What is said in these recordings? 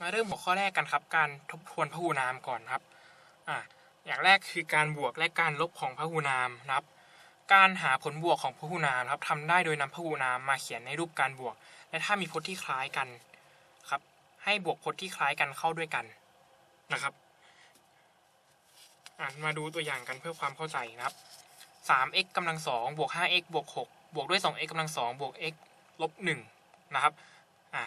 มาเริ่มหัวข้อแรกกันครับ การทบทวนพหูนามก่อนครับอ่าอย่างแรกคือการบวกและการลบของพหูนามนะครับ การหาผลบวกของพหูนามครับทำได้โดยนำพหูนามมาเขียนในรูปการบวก และถ้ามีพจน์ที่คล้ายกันครับ ให้บวกพจน์ที่คล้ายกันเข้าด้วยกันนะครับอ่ามาดูตัวอย่างกันเพื่อความเข้าใจนะครับ 3x กำลังสองบวก 5x บวก 6 บวกด้วย 2x กำลังสองบวก x ลบ1นะครับ อ่า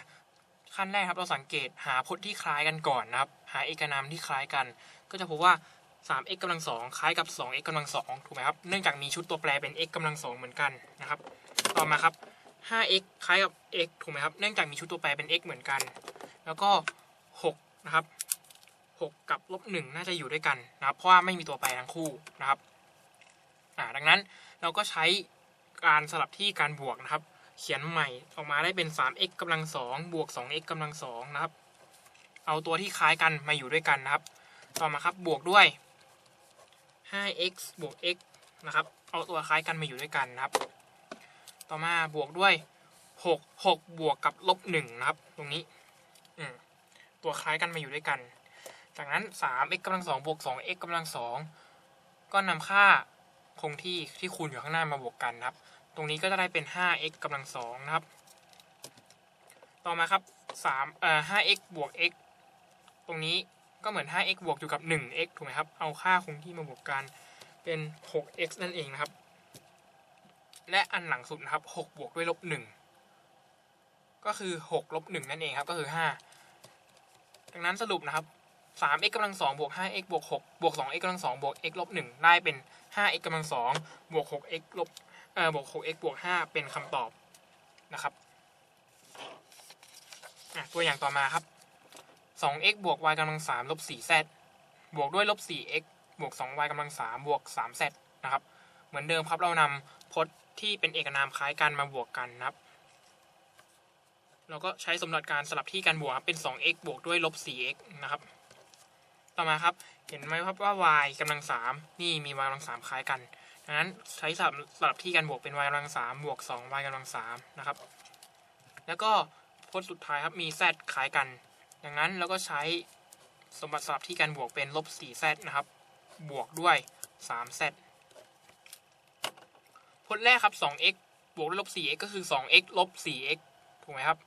ขั้นแรกครับเราสังเกตหาพจน์ที่คล้ายกันก่อนนะครับ หาเอกนามที่คล้ายกัน ก็จะพบว่า 3x กำลังสองคล้ายกับ 2x กำลังสองถูกไหมครับ เนื่องจากมีชุดตัวแปรเป็น x กำลังสองเหมือนกันนะครับ ต่อมาครับ 5x คล้ายกับ x ถูกไหมครับ เนื่องจากมีชุดตัวแปรเป็น x เหมือนกัน แล้วก็ 6 นะครับ 6 กับลบ1น่าจะอยู่ด้วยกันนะครับ เพราะว่าไม่มีตัวแปรทั้งคู่นะครับ อ่า ดังนั้นเราก็ใช้การสลับที่การบวกนะครับ เขียนใหม่ออกมาได้เป็น 3x กำลังสองบวก 2x กำลังสองนะครับ เอาตัวที่คล้ายกันมาอยู่ด้วยกันนะครับ ต่อมาครับบวกด้วย 5x บวก x นะครับ เอาตัวคล้ายกันมาอยู่ด้วยกันนะครับ ต่อมาบวกด้วย 6 6 บวกกับลบ1นะครับ ตรงนี้ตัวคล้ายกันมาอยู่ด้วยกัน จากนั้น 3x กำลังสองบวก 2x กำลังสองก็นำค่าคงที่ที่คูณอยู่ข้างหน้ามาบวกกันนะครับ ตรงนี้ก็จะได้เป็น 5x กำลังสองนะครับ ต่อมาครับ3เอ่อ 5x บวก x ตรงนี้ก็เหมือน 5x บวกอยู่กับ 1x ถูกไหมครับ เอาค่าคงที่มาบวกกันเป็น 6x นั่นเองนะครับ และอันหลังสุดนะครับ6บวกด้วยลบ1ก็คือ6ลบ1นั่นเองครับ ก็คือ 5 ดังนั้นสรุปนะครับ 3x กำลังสองบวก 5x บวก 6 บวก 2x กำลังสองบวก x ลบ1ได้เป็น 5x กำลังสองบวก 6x ลบ เอ่อบวก 6x บวก 5 เป็นคำตอบนะครับตัวอย่างต่อมาครับ 2x บวก y กำลัง3ลบ 4z บวกด้วยลบ 4x บวก 2y กำลัง3บวก 3z นะครับ เหมือนเดิมครับเรานำพจน์ที่เป็นเอกนามคล้ายกันมาบวกกันนะครับ เราก็ใช้สมดัติการสลับที่การบวกครับเป็น 2x บวกด้วยลบ 4x นะครับ ต่อมาครับ เห็นไหมครับว่า y กำลัง3นี่มี y กำลัง3คล้ายกัน ดังนั้นใช้สลับสลับที่การบวกเป็น y กำลัง3บวก 2y กำลัง3นะครับ แล้วก็พจน์สุดท้ายครับมี z คล้ายกัน ดังนั้นเราก็ใช้สมบัติสลับที่การบวกเป็นลบ 4z นะครับ บวกด้วย 3z พจน์แรกครับ 2x บวกด้วยลบ 4x ก็คือ 2x ลบ 4x ถูกไหมครับ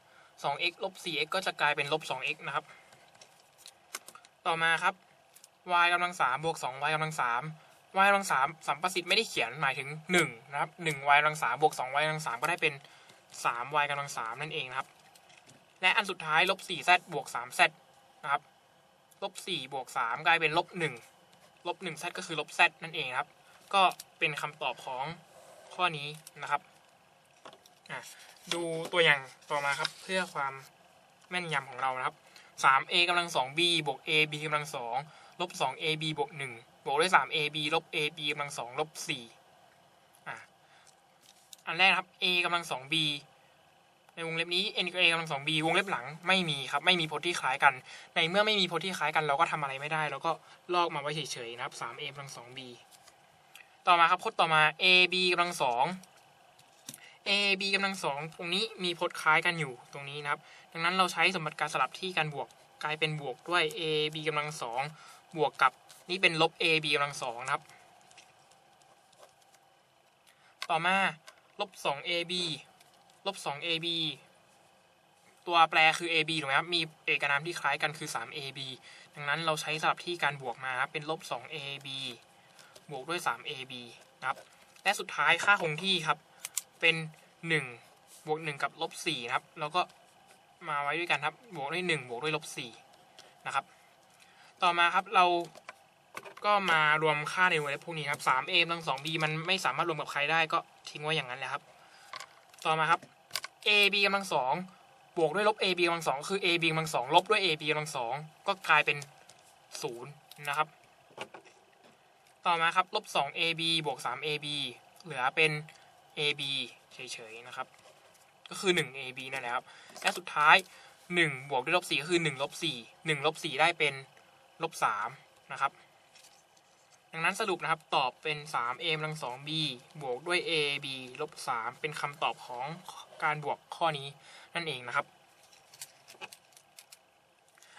2x ลบ 4x ก็จะกลายเป็นลบ 2x นะครับ ต่อมาครับ y กำลัง3บวก 2y กำลัง3 y กำลัง3สัมประสิทธิ์ไม่ได้เขียนหมายถึง1นะครับ 1y กำลัง3บวก 2y กำลัง3ก็ได้เป็น 3y กำลัง3นั่นเองนะครับ และอันสุดท้ายลบ 4z บวก 3z นะครับลบ4บวก3กลายเป็นลบ1ลบ 1z ก็คือลบ z นั่นเองครับ ก็เป็นคำตอบของข้อนี้นะครับดูตัวอย่างต่อมาครับเพื่อความแม่นยำของเรานะครับ 3a กำลัง 2b บวก ab กำลัง2ลบ 2ab บวก1 บวกด้วย 3ab ลบ ab กำลัง2ลบ4อะอันแรกครับ a กำลัง 2b ในวงเล็บนี้ n กับ a กำลัง 2b วงเล็บหลังไม่มีครับ ไม่มีพจน์ที่คล้ายกัน ในเมื่อไม่มีพจน์ที่คล้ายกัน เราก็ทำอะไรไม่ได้ เราก็ลอกมาไว้เฉยๆนะครับ 3a กำลัง 2b ต่อมาครับพจน์ต่อมา ab กำลัง2 ab กำลัง2ตรงนี้มีพจน์คล้ายกันอยู่ตรงนี้นะครับ ดังนั้นเราใช้สมบัติการสลับที่การบวกกลายเป็นบวกด้วย ab กำลัง2 บวกกับนี่เป็นลบ ab กำลัง2นะครับ ต่อมาลบ 2ab ลบ 2ab ตัวแปรคือ ab ถูกไหมครับ มีเอกนามที่คล้ายกันคือ 3ab ดังนั้นเราใช้สลับที่การบวกมาครับเป็นลบ 2ab บวกด้วย 3ab นะครับ และสุดท้ายค่าคงที่ครับ เป็น1บวก1กับลบ4นะครับ แล้วก็มาไว้ด้วยกันครับ บวกด้วย1บวกด้วยลบ4นะครับ ต่อมาครับเราก็มารวมค่าในวงเล็บพวกนี้ครับ 3a กำลัง 2b มันไม่สามารถรวมกับใครได้ก็ทิ้งไว้อย่างนั้นแหละครับ ต่อมาครับ ab กำลัง 2 บวกด้วยลบ ab กำลัง 2 คือ ab กำลัง 2 ลบด้วย ab กำลัง 2 ก็กลายเป็น 0 นะครับ ต่อมาครับ ลบ 2ab บวก 3ab เหลือเป็น ab เฉยๆนะครับ ก็คือ 1ab นั่นแหละครับ และสุดท้าย 1 บวกด้วยลบ4ก็คือ1ลบ4 1ลบ4ได้เป็น ลบ3นะครับ ดังนั้นสรุปนะครับตอบเป็น 3a กำลัง 2b บวกด้วย ab ลบ 3 เป็นคำตอบของการบวกข้อนี้นั่นเองนะครับ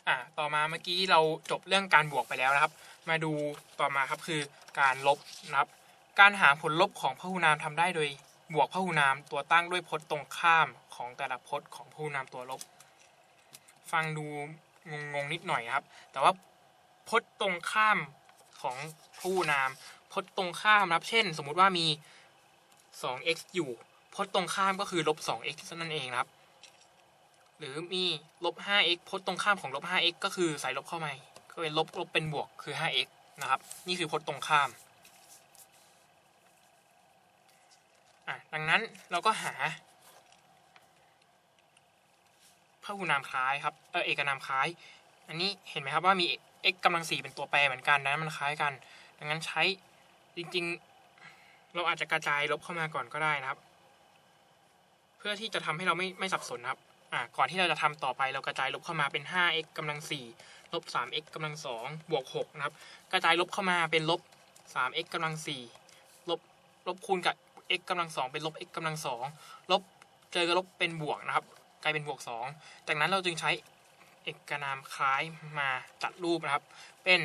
อะต่อมาเมื่อกี้เราจบเรื่องการบวกไปแล้วนะครับ มาดูต่อมาครับคือการลบนะครับ การหาผลลบของพหุนามทำได้โดยบวกพหุนามตัวตั้งด้วยพจน์ตรงข้ามของแต่ละพจน์ของพหุนามตัวลบ ฟังดูงงๆนิดหน่อยนะครับ แต่ว่า พจน์ตรงข้ามของพหุนามพจน์ตรงข้ามนะครับ เช่น สมมุติว่ามี 2x อยู่พจน์ตรงข้ามก็คือลบ 2x นั่นเองครับ หรือมีลบ 5x พจน์ตรงข้ามของลบ 5x ก็คือใส่ลบเข้ามาก็เป็นลบลบเป็นบวกคือ 5x นะครับ นี่คือพจน์ตรงข้ามอะดังนั้นเราก็หาพหุนามคล้ายครับเออเอกนามคล้าย อันนี้เห็นไหมครับว่ามี x กำลังสี่เป็นตัวแปรเหมือนกันดังนั้นมันคล้ายกัน ดังนั้นใช้จริงๆ เราอาจจะกระจายลบเข้ามาก่อนก็ได้นะครับ เพื่อที่จะทำให้เราไม่ไม่สับสนนะครับอ่าก่อนที่เราจะทำต่อไปเรากระจายลบเข้ามาเป็น 5x กำลัง4ลบ 3x กำลัง2บวก6นะครับ กระจายลบเข้ามาเป็นลบ 3x กำลัง4ลบลบคูณกับ x กำลัง2เป็นลบ x กำลัง2ลบเจอกับลบเป็นบวกนะครับ กลายเป็นบวก 2 จากนั้นเราจึงใช้ เอกนามคล้ายมาจัดรูปนะครับ เป็น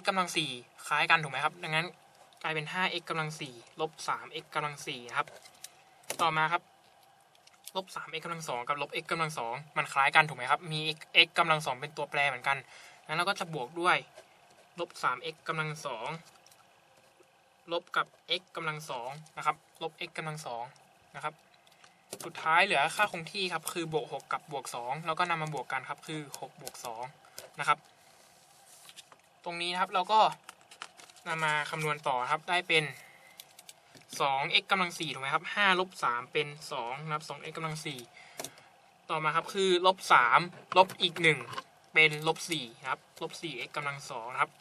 x กำลัง4คล้ายกันถูกไหมครับ ดังนั้นกลายเป็น 5x กำลัง4ลบ 3x กำลัง4นะครับ ต่อมาครับลบ 3x กำลัง2กับลบ x กำลัง2มันคล้ายกันถูกไหมครับ มี x x กำลัง2เป็นตัวแปรเหมือนกันงั้นเราก็จะบวกด้วยลบ 3x กำลัง2ลบกับ x กำลัง2นะครับ ลบ x กำลัง2นะครับ สุดท้ายเหลือค่าคงที่ครับ คือบวก 6 กับบวก 2 แล้วก็นำมาบวกกันครับ คือ 6 บวก 2 นะครับ ตรงนี้นะครับเราก็นำมาคำนวณต่อครับได้เป็น 2x กำลัง4ถูกไหมครับ5ลบ3เป็น2นะครับ 2x กำลัง4ต่อมาครับคือลบ3ลบอีก 1 เป็นลบ4นะครับลบ 4x กำลัง2นะครับ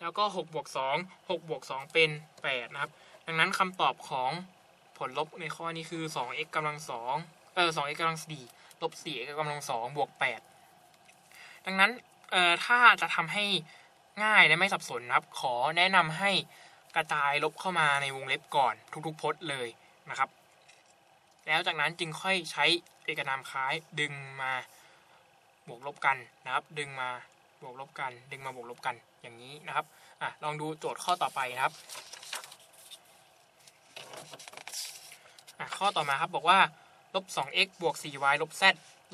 แล้วก็6บวก2 6บวก2เป็น 8 นะครับ ดังนั้นคำตอบของ ผลลบในข้อนี้คือ 2x กำลัง2เออ 2x กำลัง4ลบ 4x กำลัง2บวก 8 ดังนั้นเอ่อถ้าจะทำให้ง่ายและไม่สับสนนะครับ ขอแนะนำให้กระจายลบเข้ามาในวงเล็บก่อนทุกๆพจน์เลยนะครับ แล้วจากนั้นจึงค่อยใช้เอกนามคล้ายดึงมาบวกลบกันนะครับ ดึงมาบวกลบกัน ดึงมาบวกลบกันอย่างนี้นะครับอะลองดูโจทย์ข้อต่อไปนะครับ อะข้อต่อมาครับบอกว่าลบ 2x บวก 4y ลบ z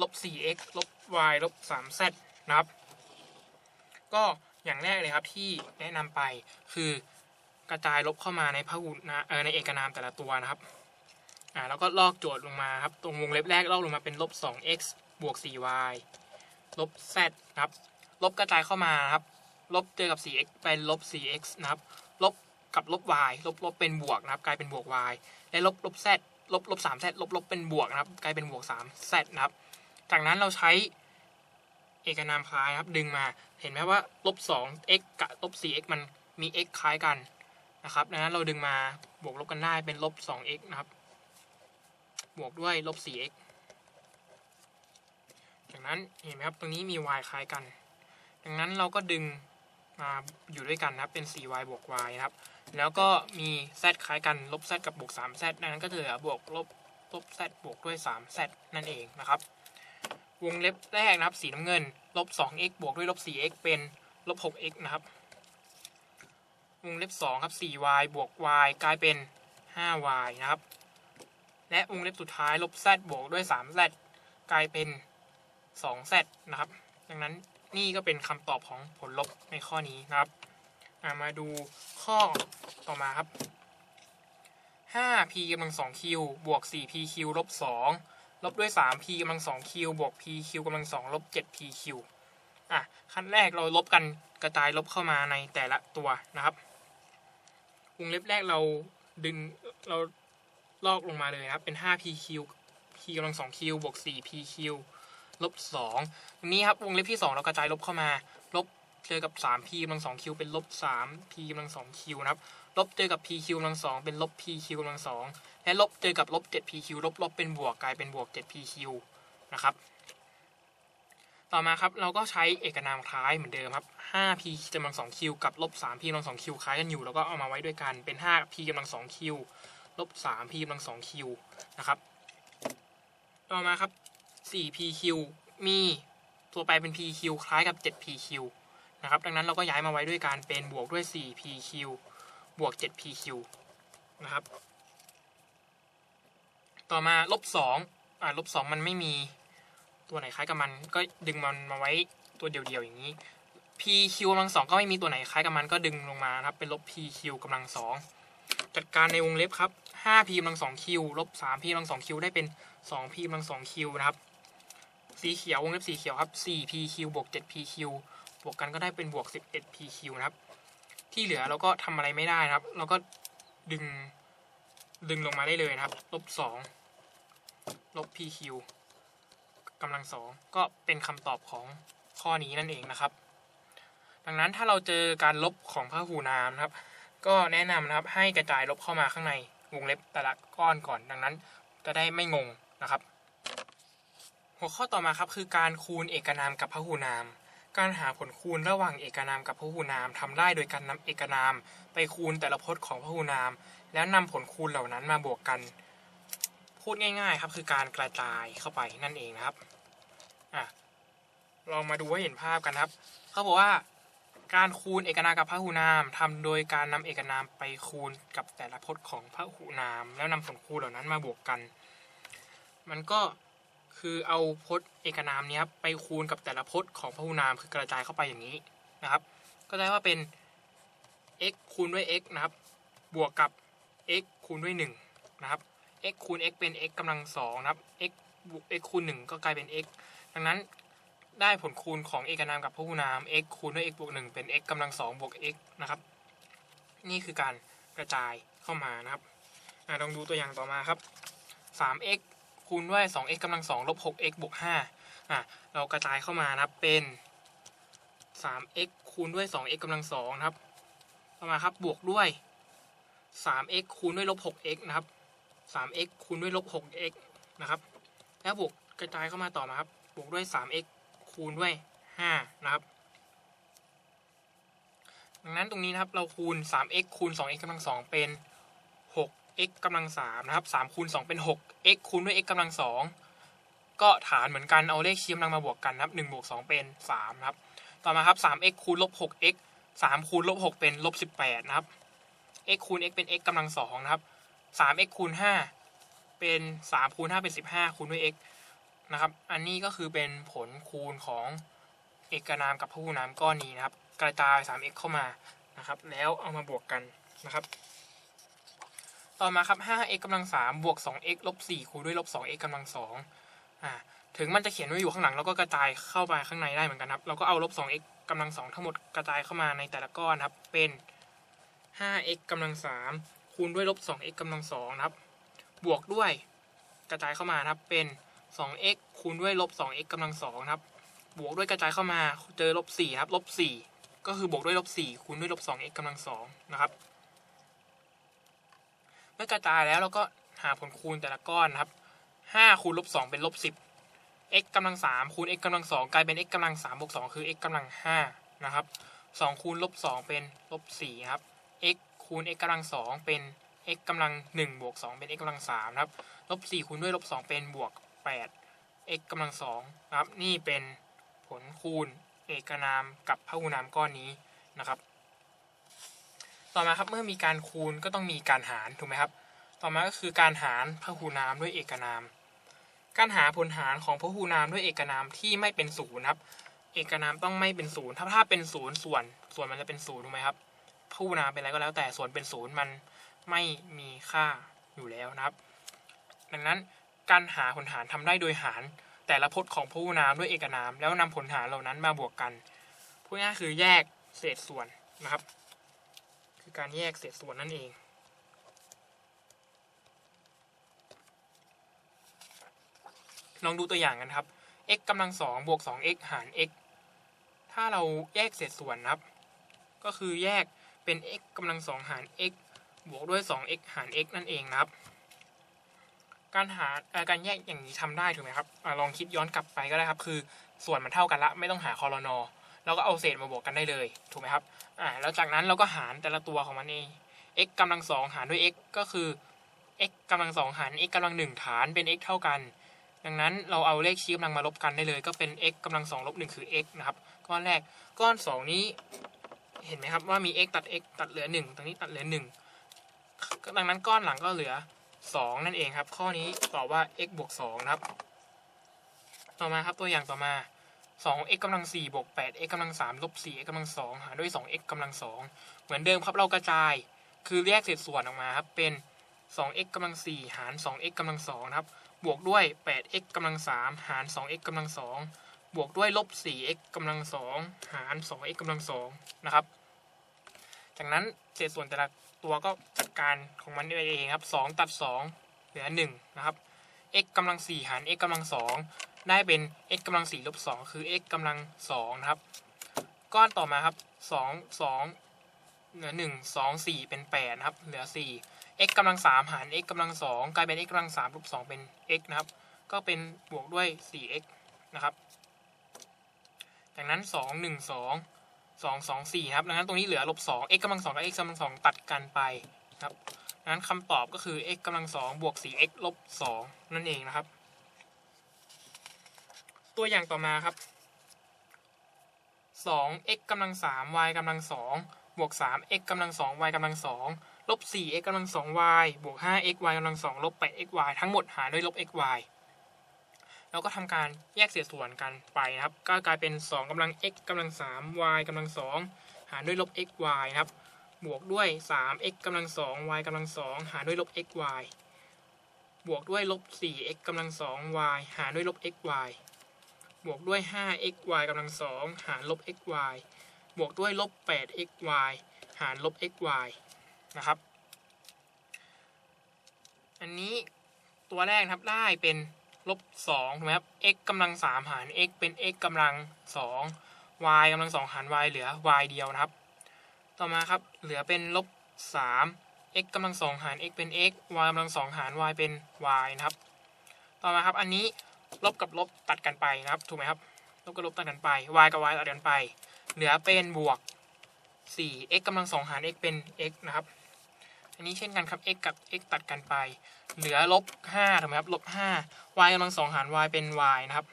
ลบ 4x ลบ y ลบ 3z นะครับ ก็อย่างแรกเลยครับที่แนะนำไปคือกระจายลบเข้ามาในพหุนะเออในเอกนามแต่ละตัวนะครับอ่าแล้วก็ลอกโจทย์ลงมาครับ ตรงวงเล็บแรกลอกลงมาเป็นลบ 2x บวก 4y ลบ z นะครับ ลบกระจายเข้ามาครับ ลบเจอกับ 4x เป็นลบ 4x นะครับ ลบ กับลบ y ลบลบเป็นบวกนะครับ กลายเป็นบวก y และลบลบ z ลบลบ 3z ลบลบเป็นบวกนะครับ กลายเป็นบวก 3z นะครับ จากนั้นเราใช้เอกนามคล้ายครับ ดึงมา เห็นไหมว่าลบ 2x กับลบ 4x มันมี x คล้ายกันนะครับ ดังนั้นเราดึงมาบวกลบกันได้เป็นลบ 2x นะครับ บวกด้วยลบ 4x จากนั้นเห็นไหมครับตรงนี้มี y คล้ายกัน ดังนั้นเราก็ดึงมาอยู่ด้วยกันนะครับเป็น 4y บวก y นะครับ แล้วก็มี z คล้ายกันลบ z กับบวก 3z ดังนั้นก็จะเหลือบวกลบลบ z บวกด้วย 3z นั่นเองนะครับ วงเล็บแรกนะครับสีน้ำเงินลบ 2x บวกด้วยลบ 4x เป็นลบ 6x นะครับ วงเล็บ2ครับ 4y บวก y กลายเป็น 5y นะครับ และวงเล็บสุดท้ายลบ z บวกด้วย 3z กลายเป็น 2z นะครับ ดังนั้นนี่ก็เป็นคำตอบของผลลบในข้อนี้นะครับ อ่ามาดูข้อต่อมาครับ 5p กำลัง 2 q บวก 4p q ลบ 2 ลบด้วย 3p กำลัง 2 q บวก p q กำลัง 2 ลบ 7p q อะขั้นแรกเราลบกันกระจายลบเข้ามาในแต่ละตัวนะครับวงเล็บแรกเราดึงเราลอกลงมาเลยนะครับ เป็น 5pq p กำลัง 2q บวก 4pq ลบ2ตรงนี้ครับวงเล็บที่ 2 เรากระจายลบเข้ามา เจอกับ 3p กำลัง 2q เป็นลบ 3p กำลัง 2q นะครับ ลบเจอกับ pq กำลัง2เป็นลบ pq กำลัง2และลบเจอกับลบ 7pq ลบลบเป็นบวกกลายเป็นบวก 7pq นะครับ ต่อมาครับเราก็ใช้เอกนามคล้ายเหมือนเดิมครับ 5p กำลัง 2q กับลบ 3p กำลัง 2q คล้ายกันอยู่แล้วก็เอามาไว้ด้วยกันเป็น 5p กำลัง 2q ลบ 3p กำลัง 2q นะครับ ต่อมาครับ 4pq มีตัวแปรเป็น pq คล้ายกับ 7pq นะครับ ดังนั้นเราก็ย้ายมาไว้ด้วยการเป็นบวกด้วย 4pq บวก 7pq นะครับ ต่อมาลบสองอ่าลบสองมันไม่มีตัวไหนคล้ายกับมัน ก็ดึงมันมาไว้ตัวเดียวๆอย่างนี้ pq กำลังสองก็ไม่มีตัวไหนคล้ายกับมันก็ดึงลงมาครับ เป็นลบ pq กำลังสองจัดการในวงเล็บครับ 5p กำลังสอง q ลบ 3p กำลังสอง q ได้เป็น 2p กำลังสอง q นะครับ สีเขียววงเล็บสีเขียวครับ 4pq บวก 7pq บวกกันก็ได้เป็นบวก 11pq นะครับ ที่เหลือเราก็ทำอะไรไม่ได้นะครับ เราก็ดึงดึงลงมาได้เลยนะครับ ลบสองลบ pq กำลังสองก็เป็นคำตอบของข้อนี้นั่นเองนะครับ ดังนั้นถ้าเราเจอการลบของพหูนามนะครับ ก็แนะนำนะครับให้กระจายลบเข้ามาข้างในวงเล็บแต่ละก้อนก่อน ดังนั้นจะได้ไม่งงนะครับ หัวข้อต่อมาครับคือการคูณเอกนามกับพหูนาม การหาผลคูณระหว่างเอกนามกับพหูนามทำได้โดยการนำเอกนาม ไปคูณแต่ละพจน์ของพหูนาม แล้วนำผลคูณเหล่านั้นมาบวกกัน พูดง่าย ๆ ครับคือการกระจายเข้าไปนั่นเองนะครับอะลองมาดูให้เห็นภาพกันครับ เขาบอกว่าการคูณเอกนามกับพหูนามทำโดยการนำเอกนามไปคูณกับแต่ละพจน์ของพหูนาม แล้วนำผลคูณเหล่านั้นมาบวกกัน มันก็ คือเอาพจน์เอกนามเนี้ยครับไปคูณกับแต่ละพจน์ของพหูนามคือกระจายเข้าไปอย่างนี้นะครับ ก็ได้ว่าเป็น x คูณด้วย x นะครับ บวกกับ x คูณด้วย1นะครับ x คูณ x เป็น x กำลังสองนะครับ x บวก x คูณ 1 ก็กลายเป็น x ดังนั้นได้ผลคูณของเอกนามกับพหูนาม x คูณด้วย x บวก 1 เป็น x กำลังสองบวก x นะครับ นี่คือการกระจายเข้ามานะครับอลองดูตัวอย่างต่อมาครับ 3x คูณด้วย 2x กำลังสองลบ 6x บวก5อะเรากระจายเข้ามานะครับเป็น 3x คูณด้วย 2x กำลังสองนะครับต่อมาครับบวกด้วย 3x คูณด้วยลบ 6x นะครับ 3x คูณด้วยลบ 6x นะครับ แล้วบวกกระจายเข้ามาต่อมาครับ บวกด้วย 3x คูณด้วย 5 นะครับ ดังนั้นตรงนี้นะครับเราคูณ 3x คูณ 2x กำลังสองเป็น x กำลัง3นะครับ3คูณ2เป็น 6x คูณด้วย x กำลัง2ก็ฐานเหมือนกันเอาเลขชี้กำลังมาบวกกันนะครับ1บวก2เป็น3นะครับ ต่อมาครับ 3x คูณลบ 6x 3คูณลบ6เป็นลบ18นะครับ x คูณ x เป็น x กำลัง2นะครับ 3x คูณ5เป็น3คูณ5เป็น15คูณด้วย x นะครับ อันนี้ก็คือเป็นผลคูณของเอกนามกับพหูนามก้อนนี้นะครับ กระจาย 3x เข้ามานะครับ แล้วเอามาบวกกันนะครับ ต่อมาครับ 5x กำลัง3บวก 2x ลบ4คูณด้วยลบ 2x กำลัง2อ่าถึงมันจะเขียนไว้อยู่ข้างหลังเราก็กระจายเข้าไปข้างในได้เหมือนกันครับ เราก็เอาลบ 2x กำลัง2ทั้งหมดกระจายเข้ามาในแต่ละก้อนครับ เป็น 5x กำลัง3คูณด้วยลบ 2x กำลัง2ครับ บวกด้วยกระจายเข้ามาครับ เป็น 2x คูณด้วยลบ 2x กำลัง2ครับ บวกด้วยกระจายเข้ามา เจอลบ4ครับ ลบ4ก็คือบวกด้วยลบ4คูณด้วยลบ 2x กำลัง2นะครับ เมื่อกระจายแล้วเราก็หาผลคูณแต่ละก้อนนะครับ5คูณลบ2เป็นลบ10 x กำลัง3คูณ x กำลัง2กลายเป็น x กำลัง3บวก2คือ x กำลัง5นะครับ2คูณลบ2เป็นลบ4ครับ x คูณ x กำลัง2เป็น x กำลัง1บวก2เป็น x กำลัง3นะครับลบ4คูณด้วยลบ2เป็นบวก8 x กำลัง2นะครับ นี่เป็นผลคูณเอกนามกับพหูนามก้อนนี้นะครับ ต่อมาครับเมื่อมีการคูณก็ต้องมีการหารถูกไหมครับ ต่อมาก็คือการหารพหูนามด้วยเอกนาม การหาผลหารของพหูนามด้วยเอกนามที่ไม่เป็นศูนย์ครับ เอกนามต้องไม่เป็นศูนย์ถ้าถ้าเป็นศูนย์ส่วนส่วนมันจะเป็นศูนย์ถูกไหมครับพหูนามเป็นอะไรก็แล้วแต่ส่วนเป็นศูนย์มันไม่มีค่าอยู่แล้วนะครับ ดังนั้นการหาผลหารทำได้โดยหารแต่ละพจน์ของพหูนามด้วยเอกนาม แล้วนำผลหารเหล่านั้นมาบวกกันพูดง่ายคือแยกเศษส่วนนะครับ การแยกเศษส่วนนั่นเอง ลองดูตัวอย่างกันครับ x กำลังสองบวก 2x หาร x ถ้าเราแยกเศษส่วนนะครับ ก็คือแยกเป็น x กำลังสองหาร x บวกด้วย 2x หาร x นั่นเองนะครับ การหาการแยกอย่างนี้ทำได้ถูกไหมครับอลองคิดย้อนกลับไปก็ได้ครับ คือส่วนมันเท่ากันละ ไม่ต้องหาคอรนอ เราก็เอาเศษมาบวกกันได้เลย ถูกไหมครับอ่าแล้วจากนั้นเราก็หารแต่ละตัวของมันเอง x กำลังสองหารด้วย x ก็คือ x กำลังสองหาร x กำลังหนึ่งฐานเป็น x เท่ากัน ดังนั้นเราเอาเลขชี้กำลังมาลบกันได้เลย ก็เป็น x กำลังสองลบหนึ่งคือ x นะครับก้อนแรกก้อนสองนี้เห็นไหมครับว่ามี x ตัด x ตัดเหลือหนึ่งตรงนี้ตัดเหลือหนึ่งดังนั้นก้อนหลังก็เหลือสองนั่นเองครับ ข้อนี้ตอบว่า x บวกสองนะครับ ต่อมาครับตัวอย่างต่อมา 2x กำลัง4บวก 8x กำลัง3ลบ 4x กำลัง2หารด้วย 2x กำลัง2เหมือนเดิมครับเรากระจาย คือแยกเศษส่วนออกมาครับเป็น 2x กำลัง4หาร 2x กำลัง2ครับบวกด้วย 8x กำลัง3หาร 2x กำลัง2บวกด้วยลบ 4x กำลัง2หาร 2x กำลัง2นะครับ จากนั้นเศษส่วนแต่ละตัวก็จัดการของมันเองครับ 2 ตัด 2 เหลือ 1 นะครับ x กำลัง4หาร x กำลัง2 ได้เป็น x กำลัง4ลบ2คือ x กำลัง2นะครับ ก้อนต่อมาครับ2 2เหลือ1 2 4เป็น8นะครับ เหลือ4 x กำลัง3หาร x กำลัง2กลายเป็น x กำลัง3ลบ2เป็น x นะครับ ก็เป็นบวกด้วย 4x นะครับจากนั้น2 1 2 2 2 4ครับดังนั้นตรงนี้เหลือลบ2 x กำลัง2กับ x กำลัง2ตัดกันไปครับดังนั้นคำตอบก็คือ x กำลัง2บวก 4x ลบ2นั่นเองนะครับ ตัวอย่างต่อมาครับ 2x กำลัง3 y กำลัง2บวก 3x กำลัง2 y กำลัง2ลบ 4x กำลัง2 y บวก 5x y กำลัง2ลบ 8x y ทั้งหมดหารด้วยลบ x y แล้วก็ทำการแยกเศษส่วนกันไปนะครับ ก็กลายเป็น 2กำลัง x กำลัง3 y กำลัง2หารด้วยลบ x y นะครับ บวกด้วย 3x กำลัง2 y กำลัง2หารด้วยลบ x y บวกด้วยลบ 4x กำลัง2 y หารด้วยลบ x y บวกด้วย 5x y กำลัง2หารลบ x y บวกด้วยลบ 8x y หารลบ x y นะครับ อันนี้ตัวแรกครับได้เป็นลบ2ถูกไหมครับ x กำลัง3หาร x เป็น x กำลัง2 y กำลัง2หาร y เหลือ y เดียวนะครับ ต่อมาครับเหลือเป็นลบ3 x กำลัง2หาร x เป็น x y กำลัง2หาร y เป็น y นะครับ ต่อมาครับอันนี้ ลบกับลบตัดกันไปนะครับ ถูกไหมครับ ลบกับลบตัดกันไป y กับ y ตัดกันไป เหลือเป็นบวก 4 x กำลัง2หาร x เป็น x นะครับ อันนี้เช่นกันครับ x กับ x ตัดกันไป เหลือลบ5ถูกไหมครับลบ5 y กำลัง2หาร y เป็น y นะครับ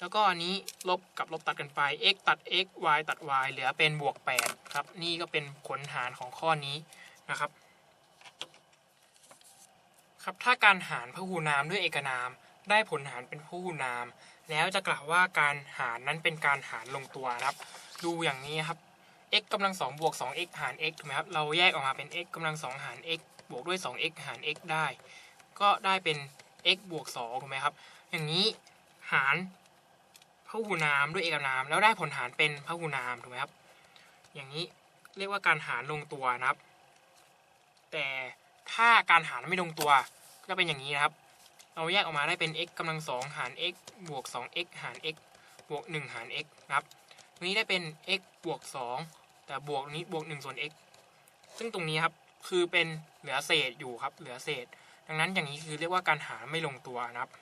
แล้วก็อันนี้ลบกับลบตัดกันไป x ตัด x y ตัด y เหลือเป็นบวก8ครับ นี่ก็เป็นผลหารของข้อนี้นะครับ ครับ ถ้าการหารพหูนามด้วยเอกนาม ได้ผลหารเป็นพหูนาม แล้วจะกล่าวว่าการหารนั้นเป็นการหารลงตัวนะครับ ดูอย่างนี้ครับ x กำลัง2บวก 2x หาร x ถูกไหมครับ เราแยกออกมาเป็น x กำลัง2หาร x บวกด้วย 2x หาร x ได้ ก็ได้เป็น x บวก2ถูกไหมครับ อย่างนี้หารพหูนามด้วยเอกนาม แล้วได้ผลหารเป็นพหูนามถูกไหมครับ อย่างนี้เรียกว่าการหารลงตัวนะครับ แต่ถ้าการหารไม่ลงตัวก็จะเป็นอย่างนี้นะครับ เราแยกออกมาได้เป็น x กำลัง2หาร x บวก 2x หาร x บวก 1 หาร x นะครับตรงนี้ได้เป็น x บวก 2 แต่บวกนี้บวก 1 ส่วน x ซึ่งตรงนี้ครับคือเป็นเหลือเศษอยู่ครับ เหลือเศษ ดังนั้นอย่างนี้คือเรียกว่าการหารไม่ลงตัวนะครับ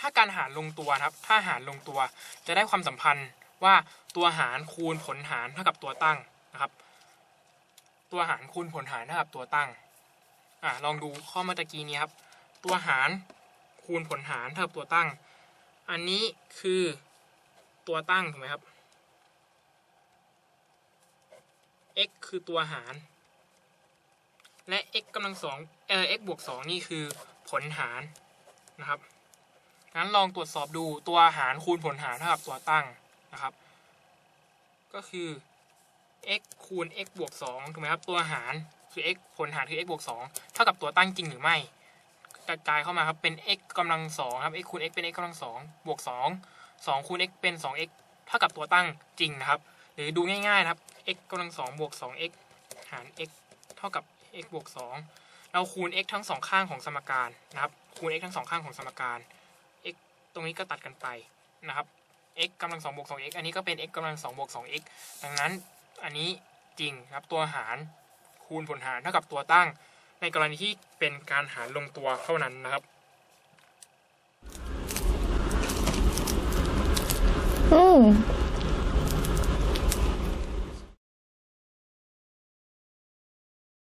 ถ้าการหารลงตัวครับ ถ้าหารลงตัวจะได้ความสัมพันธ์ว่าตัวหารคูณผลหารเท่ากับตัวตั้งนะครับ ตัวหารคูณผลหารเท่ากับตัวตั้ง อะลองดูข้อเมื่อตะกี้นี้ครับ ตัวหารคูณผลหารเท่ากับตัวตั้ง อันนี้คือตัวตั้งถูกไหมครับ x คือตัวหาร และ x กำลังสองเอ่อ x บวกสองนี่คือผลหารนะครับงั้นลองตรวจสอบดูตัวหารคูณผลหารเท่ากับตัวตั้งนะครับ ก็คือ x คูณ x บวกสองถูกไหมครับ ตัวหาร คือ x ผลหารคือ x บวกสองเท่ากับตัวตั้งจริงหรือไม่ กระจายเข้ามาครับเป็น x กำลังสองครับ x คูณ x เป็น x กำลังสองบวกสองสองคูณ x เป็นสอง x เท่ากับตัวตั้งจริงนะครับ หรือดูง่ายๆนะครับ x กำลังสองบวกสอง x หาร x เท่ากับ x บวกสองเราคูณ x ทั้งสองข้างของสมการนะครับ คูณ x ทั้งสองข้างของสมการ x ตรงนี้ก็ตัดกันไปนะครับ x กำลังสองบวกสอง x อันนี้ก็เป็น x กำลังสองบวกสอง x ดังนั้นอันนี้จริงครับตัวหาร คูณผลหารเท่ากับตัวตั้ง ในกรณีที่เป็นการหารลงตัวเท่านั้นนะครับอืม